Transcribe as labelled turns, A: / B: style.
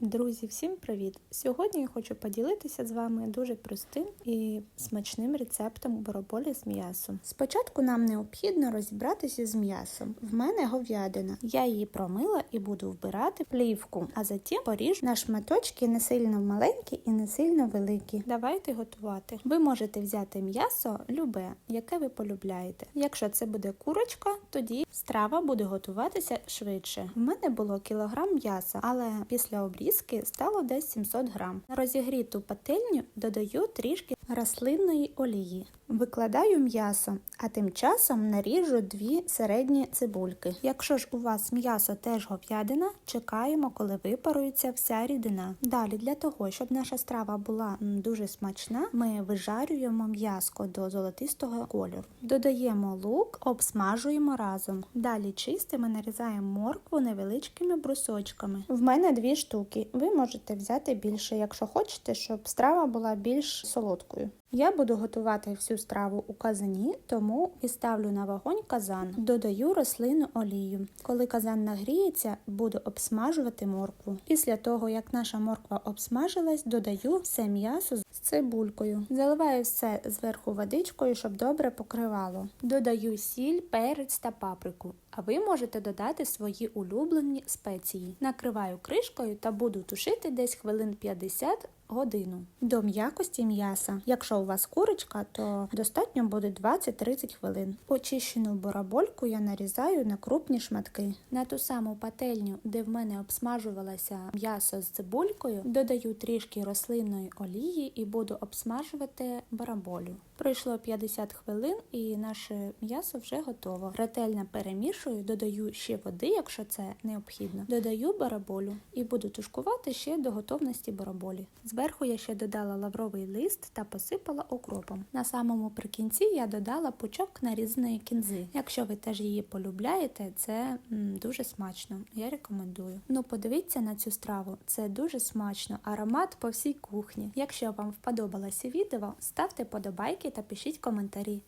A: Друзі, всім привіт! Сьогодні я хочу поділитися з вами дуже простим і смачним рецептом бараболі з м'ясом. Спочатку нам необхідно розібратися з м'ясом. В мене говядина. Я її промила і буду вбирати плівку, а затім поріжу на шматочки не сильно маленькі і не сильно великі. Давайте готувати. Ви можете взяти м'ясо любе, яке ви полюбляєте. Якщо це буде курочка, тоді страва буде готуватися швидше. В мене було кілограм м'яса, але після обрізки стало десь 700 грам. На розігріту пательню додаю трішки рослинної олії. Викладаю м'ясо, а тим часом наріжу дві середні цибульки. Якщо ж у вас м'ясо теж говядина, чекаємо, коли випарується вся рідина. Далі для того, щоб наша страва була дуже смачна, ми вижарюємо м'яско до золотистого кольору. Додаємо лук, обсмажуємо разом. Далі чистимо нарізаємо моркву невеличкими брусочками. В мене дві штуки. Ви можете взяти більше, якщо хочете, щоб страва була більш солодкою. Я буду готувати всю страву у казані, тому і ставлю на вогонь казан. Додаю рослинну олію. Коли казан нагріється, буду обсмажувати моркву. Після того, як наша морква обсмажилась, додаю все м'ясо з цибулькою. Заливаю все зверху водичкою, щоб добре покривало. Додаю сіль, перець та паприку. А ви можете додати свої улюблені спеції. Накриваю кришкою та буду тушити десь хвилин 50 годину. До м'якості м'яса. Якщо у вас курочка, то достатньо буде 20-30 хвилин. Очищену барабольку я нарізаю на крупні шматки. На ту саму пательню, де в мене обсмажувалося м'ясо з цибулькою, додаю трішки рослинної олії і буду обсмажувати бараболю. Пройшло 50 хвилин і наше м'ясо вже готово. Ретельно перемішую, додаю ще води, якщо це необхідно. Додаю бараболю і буду тушкувати ще до готовності бараболі. Зверху я ще додала лавровий лист та посипала окропом. На самому прикінці я додала пучок нарізаної кінзи. Якщо ви теж її полюбляєте, це м, дуже смачно. Я рекомендую. Ну, подивіться на цю страву, це дуже смачно, аромат по всій кухні. Якщо вам вподобалося відео, ставте подобайки та пишіть коментарі.